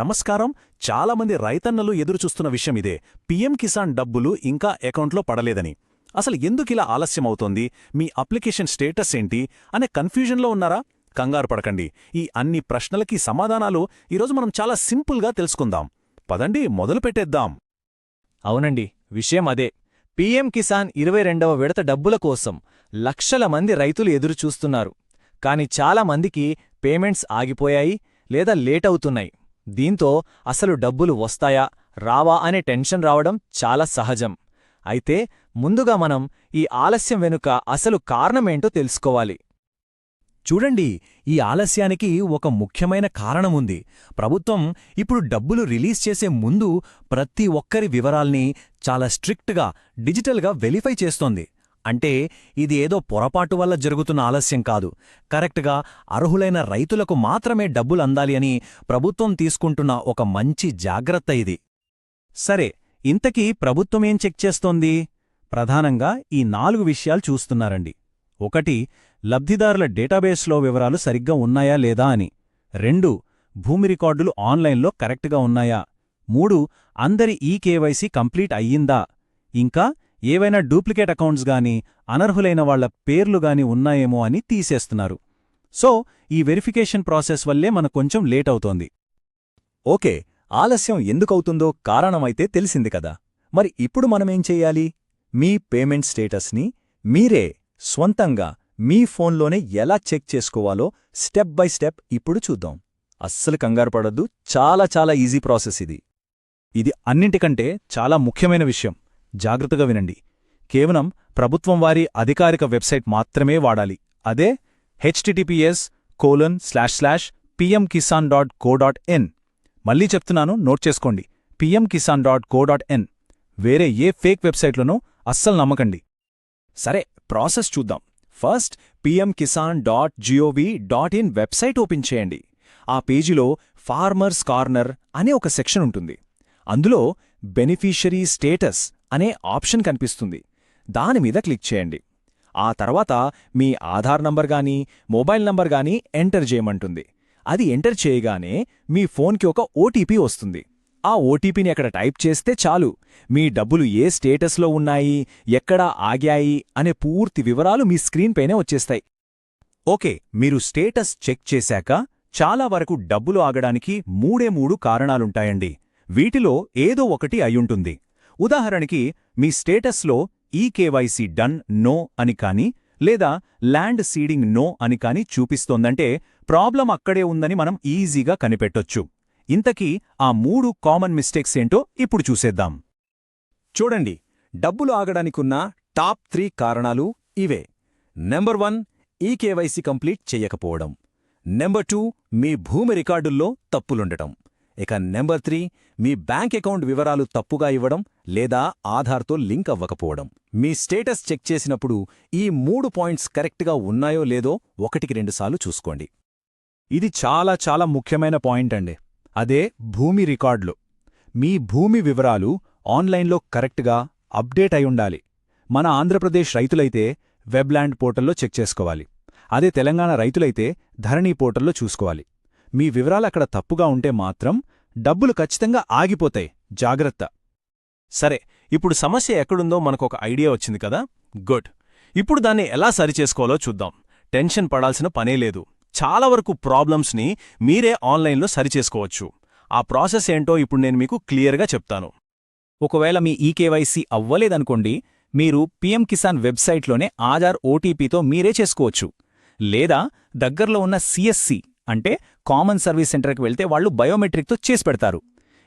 నమస్కారం. చాలామంది రైతన్నలు ఎదురుచూస్తున్న విషయం ఇదే. పీఎం కిసాన్ డబ్బులు ఇంకా అకౌంట్లో పడలేదని. అసలు ఎందుకిలా ఆలస్యమవుతోంది మీ అప్లికేషన్ స్టేటస్ ఏంటి? అనే కన్ఫ్యూజన్లో ఉన్నారా? కంగారు పడకండి. ఈ అన్ని ప్రశ్నలకి సమాధానాలు ఈరోజు మనం చాలా సింపుల్గా తెలుసుకుందాం. పదండి మొదలుపెట్టేద్దాం అవునండి విషయం అదే. పీఎం కిసాన్ ఇరవై రెండవ విడత డబ్బుల కోసం లక్షల మంది రైతులు ఎదురుచూస్తున్నారు. కాని చాలా మందికి పేమెంట్స్ ఆగిపోయాయి లేదా లేట్ అవుతున్నాయి. దీంతో అసలు డబ్బులు వస్తాయా రావా అనే టెన్షన్ రావడం చాలా సహజం. అయితే ముందుగా మనం ఈ ఆలస్యం వెనుక అసలు కారణమేంటో తెలుసుకోవాలి. చూడండి ఈ ఆలస్యానికి ఒక ముఖ్యమైన కారణముంది. ప్రభుత్వం ఇప్పుడు డబ్బులు రిలీజ్ చేసే ముందు ప్రతి ఒక్కరి వివరాల్ని చాలా స్ట్రిక్ట్గా డిజిటల్గా వెరిఫై చేస్తోంది. అంటే ఇది ఏదో పొరపాటు వల్ల జరుగుతున్న ఆలస్యం కాదు. కరెక్ట్గా అర్హులైన రైతులకు మాత్రమే డబ్బులు అందాలి అని ప్రభుత్వం తీసుకుంటున్న ఒక మంచి జాగ్రత్త ఇది. సరే ఇంతకీ ప్రభుత్వమేం చెక్ చేస్తోంది? ప్రధానంగా ఈ నాలుగు విషయాలు చూస్తున్నారండి. ఒకటి లబ్ధిదారుల డేటాబేస్లో వివరాలు సరిగ్గా ఉన్నాయా లేదా అని. రెండు భూమి రికార్డులు ఆన్లైన్లో కరెక్ట్గా ఉన్నాయా. మూడు అందరి ఈ కేవైసీ కంప్లీట్ అయ్యిందా? ఇంకా ఏవైనా డూప్లికేట్ అకౌంట్స్ గాని అనర్హులైన వాళ్ళ పేర్లు గాని ఉన్నాయేమో అని తీసేస్తున్నారు. సో ఈ వెరిఫికేషన్ ప్రాసెస్ వల్లే మన కొంచెం లేట్ అవుతోంది. ఓకే ఆలస్యం ఎందుకవుతుందో కారణమైతే తెలిసింది కదా. మరి ఇప్పుడు మనమేం చెయ్యాలి మీ పేమెంట్ స్టేటస్ని మీరే స్వంతంగా మీ ఫోన్లోనే ఎలా చెక్ చేసుకోవాలో స్టెప్ బై స్టెప్ ఇప్పుడు చూద్దాం. అస్సలు కంగారు పడద్దు చాలా చాలా ఈజీ ప్రాసెస్ ఇది. ఇది అన్నింటికంటే చాలా ముఖ్యమైన విషయం. జాగ్రత్తగా వినండి. కేవలం ప్రభుత్వం వారి అధికారిక వెబ్సైట్ మాత్రమే వాడాలి. అదే HTTPS colon slash slash PM Kisan dot co dot N మళ్ళీ చెప్తున్నాను నోట్ చేసుకోండి. PM Kisan dot co dot N వేరే ఏ ఫేక్ వెబ్సైట్లను అస్సలు నమ్మకండి. సరే ప్రాసెస్ చూద్దాం. First PM Kisan dot GOV dot in website open చేయండి. ఆ పేజీలో ఫార్మర్స్ కార్నర్ అనే ఒక సెక్షన్ ఉంటుంది. అందులో బెనిఫిషరీ స్టేటస్ అనే ఆప్షన్ కనిపిస్తుంది. దానిమీద క్లిక్ చేయండి. ఆ తర్వాత మీ ఆధార్ నంబర్ గానీ మొబైల్ నంబర్ గానీ ఎంటర్ చేయమంటుంది. అది ఎంటర్ చేయగానే మీ ఫోన్కి ఒక ఓటీపీ వస్తుంది. ఆ ఓటీపీని అక్కడ టైప్ చేస్తే చాలు. మీ డబ్బులు ఏ స్టేటస్లో ఉన్నాయి ఎక్కడ ఆగాయి అనే పూర్తి వివరాలు మీ స్క్రీన్పైనే వచ్చేస్తాయి. ఓకే మీరు స్టేటస్ చెక్ చేశాక చాలా వరకు డబ్బులు ఆగడానికి మూడే మూడు కారణాలుంటాయండి. వీటిలో ఏదో ఒకటి అయ్యుంటుంది. ఉదాహరణకి మీ స్టేటస్లో ఈ కేవైసీ డన్ నో అని కానీ లేదా ల్యాండ్ సీడింగ్ నో అని కానీ చూపిస్తోందంటే ప్రాబ్లం అక్కడే ఉందని మనం ఈజీగా కనిపెట్టొచ్చు. ఇంతకీ ఆ మూడు కామన్ మిస్టేక్స్ ఏంటో ఇప్పుడు చూసేద్దాం. చూడండి డబ్బులు ఆగడానికున్న టాప్ త్రీ కారణాలు ఇవే. నెంబర్ వన్ ఈ కేవైసీ కంప్లీట్ చెయ్యకపోవడం నెంబర్ టూ మీ భూమి రికార్డుల్లో తప్పులుండటం. ఇక నెంబర్ త్రీ మీ బ్యాంక్ అకౌంట్ వివరాలు తప్పుగా ఇవ్వడం లేదా ఆధార్తో లింక్ అవ్వకపోవడం. మీ స్టేటస్ చెక్ చేసినప్పుడు ఈ మూడు పాయింట్స్ కరెక్ట్గా ఉన్నాయో లేదో ఒకటికి రెండుసార్లు చూసుకోండి. ఇది చాలా చాలా ముఖ్యమైన పాయింట్ అండి. అదే భూమి రికార్డులు. మీ భూమి వివరాలు ఆన్లైన్లో కరెక్ట్గా అప్డేట్ అయి ఉండాలి. మన ఆంధ్రప్రదేశ్ రైతులైతే వెబ్లాండ్ పోర్టల్లో చెక్ చేసుకోవాలి. అదే తెలంగాణ రైతులైతే ధరణి పోర్టల్లో చూసుకోవాలి. మీ వివరాలు అక్కడ తప్పుగా ఉంటే మాత్రం డబ్బులు ఖచ్చితంగా ఆగిపోతాయి. జాగ్రత్త. సరే ఇప్పుడు సమస్య ఎక్కడుందో మనకొక ఐడియా వచ్చింది కదా? గుడ్. ఇప్పుడు దాన్ని ఎలా సరిచేసుకోవాలో చూద్దాం. టెన్షన్ పడాల్సిన పనే లేదు. చాలా వరకు ప్రాబ్లమ్స్ని మీరే ఆన్లైన్లో సరిచేసుకోవచ్చు. ఆ ప్రాసెస్ ఏంటో ఇప్పుడు నేను మీకు క్లియర్గా చెప్తాను. ఒకవేళ మీ ఈకేవైసీ అవ్వలేదనుకోండి మీరు పీఎం కిసాన్ వెబ్సైట్లోనే ఆధార్ ఓటీపీతో మీరే చేసుకోవచ్చు. లేదా దగ్గరలో ఉన్న సిఎస్సి అంటే కామన్ సర్వీస్ సెంటర్కి వెళ్తే వాళ్ళు బయోమెట్రిక్తో చేసి పెడతారు.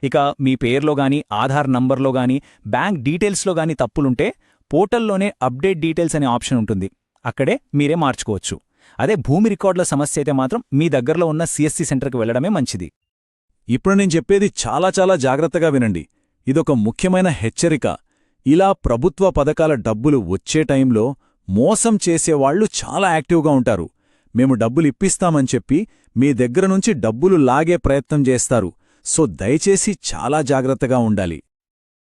ఇక మీ పేర్లో గాని ఆధార్ నంబర్లో గాని బ్యాంక్ డీటెయిల్స్లో గాని తప్పులుంటే పోర్టల్లోనే అప్డేట్ డీటెయిల్స్ అనే ఆప్షన్ ఉంటుంది. అక్కడే మీరే మార్చుకోవచ్చు. అదే భూమి రికార్డుల సమస్య అయితే మాత్రం మీ దగ్గరలో ఉన్న సిఎస్సి సెంటర్కి వెళ్ళడమే మంచిది. ఇప్పుడు నేను చెప్పేది చాలా చాలా జాగ్రత్తగా వినండి. ఇదొక ముఖ్యమైన హెచ్చరిక. ఇలా ప్రభుత్వ పథకాల డబ్బులు వచ్చే టైంలో మోసం చేసేవాళ్ళు చాలా యాక్టివ్గా ఉంటారు. మేము డబ్బులు ఇప్పిస్తామని చెప్పి మీ దగ్గర నుంచి డబ్బులు లాగే ప్రయత్నం చేస్తారు. సో దయచేసి చాలా జాగ్రత్తగా ఉండాలి.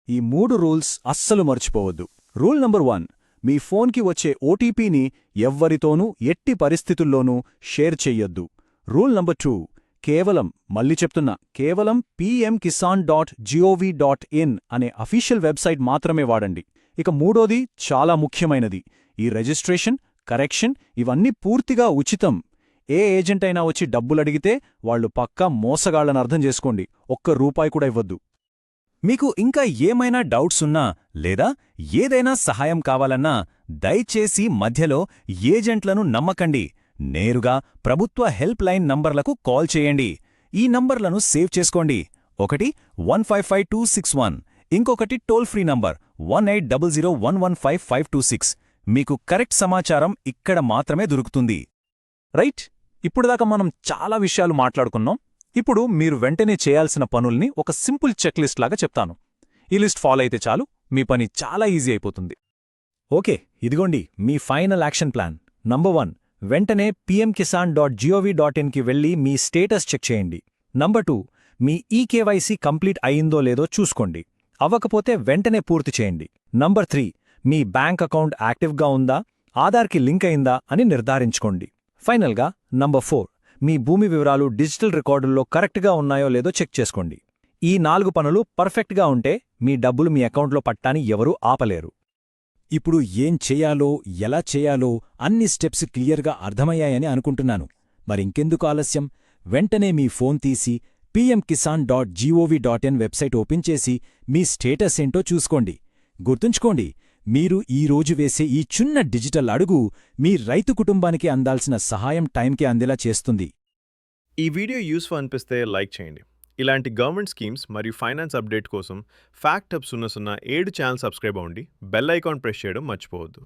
ఈ మూడు రూల్స్ అస్సలు మర్చిపోవద్దు. రూల్ నంబర్ వన్ మీ ఫోన్కి వచ్చే ఓటీపీని ఎవ్వరితోనూ ఎట్టి పరిస్థితుల్లోనూ షేర్ చెయ్యొద్దు. రూల్ నంబర్ టూ కేవలం మళ్ళీ చెప్తున్నా కేవలం PM Kisan dot GOV dot in అనే అఫీషియల్ వెబ్సైట్ మాత్రమే వాడండి. ఇక మూడోది చాలా ముఖ్యమైనది. ఈ రిజిస్ట్రేషన్ కరెక్షన్ ఇవన్నీ పూర్తిగా ఉచితం. ఏ ఏజెంట్ అయినా వచ్చి డబ్బులడిగితే వాళ్ళు పక్కా మోసగాళ్ళని అర్థం చేసుకోండి. ఒక్క రూపాయి కూడా ఇవ్వద్దు. మీకు ఇంకా ఏమైనా డౌట్స్ ఉన్నా లేదా ఏదైనా సహాయం కావాలన్నా దయచేసి మధ్యలో ఏజెంట్లను నమ్మకండి. నేరుగా ప్రభుత్వ హెల్ప్ లైన్ నంబర్లకు కాల్ చేయండి. ఈ నంబర్లను సేవ్ చేసుకోండి. ఒకటి one five five two six one. ఇంకొకటి toll free number one eight double zero one one five five two six. మీకు కరెక్ట్ సమాచారం ఇక్కడ మాత్రమే దొరుకుతుంది. రైట్? ఇప్పుడుదాకా మనం చాలా విషయాలు మాట్లాడుకున్నాం. ఇప్పుడు మీరు వెంటనే చేయాల్సిన పనుల్ని ఒక సింపుల్ చెక్ లిస్ట్ లాగా చెప్తాను. ఈ లిస్ట్ ఫాలో అయితే చాలు మీ పని చాలా ఈజీ అయిపోతుంది. ఓకే ఇదిగోండి మీ final action plan. Number one వెంటనే PM Kisan dot GOV dot ఇన్కి వెళ్ళి మీ స్టేటస్ చెక్ చేయండి. నంబర్ టూ మీ ఈకేవైసీ కంప్లీట్ అయిందో లేదో చూసుకోండి. అవ్వకపోతే వెంటనే పూర్తి చేయండి. నంబర్ త్రీ మీ బ్యాంక్ అకౌంట్ యాక్టివ్గా ఉందా ఆధార్కి లింక్ అయిందా అని నిర్ధారించుకోండి. ఫైనల్గా నంబర్ ఫోర్ మీ భూమి వివరాలు డిజిటల్ రికార్డుల్లో కరెక్ట్గా ఉన్నాయో లేదో చెక్ చేసుకోండి. ఈ నాలుగు పనులు పర్ఫెక్ట్గా ఉంటే మీ డబ్బులు మీ అకౌంట్లో పట్టాని ఎవరూ ఆపలేరు. ఇప్పుడు ఏం చేయాలో ఎలా చేయాలో అన్ని స్టెప్స్ క్లియర్గా అర్థమయ్యాయని అనుకుంటున్నాను. మరింకెందుకు ఆలస్యం? వెంటనే మీ ఫోన్ తీసి PM Kisan dot GOV dot in website open చేసి మీ స్టేటస్ ఏంటో చూసుకోండి. గుర్తుంచుకోండి మీరు ఈ రోజు వేసే ఈ చిన్న డిజిటల్ అడుగు మీ రైతు కుటుంబానికి అందాల్సిన సహాయం టైంకి అందేలా చేస్తుంది. ఈ వీడియో యూస్ఫుల్ అనిపిస్తే లైక్ చేయండి. ఇలాంటి గవర్నమెంట్ స్కీమ్స్ మరియు ఫైనాన్స్ అప్డేట్ కోసం ఫ్యాక్ట్ అప్ సున్నా సున్నా ఏడు ఛానల్ సబ్స్క్రైబ్ అవ్వండి. బెల్ ఐకాన్ ప్రెస్ చేయడం మర్చిపోవద్దు.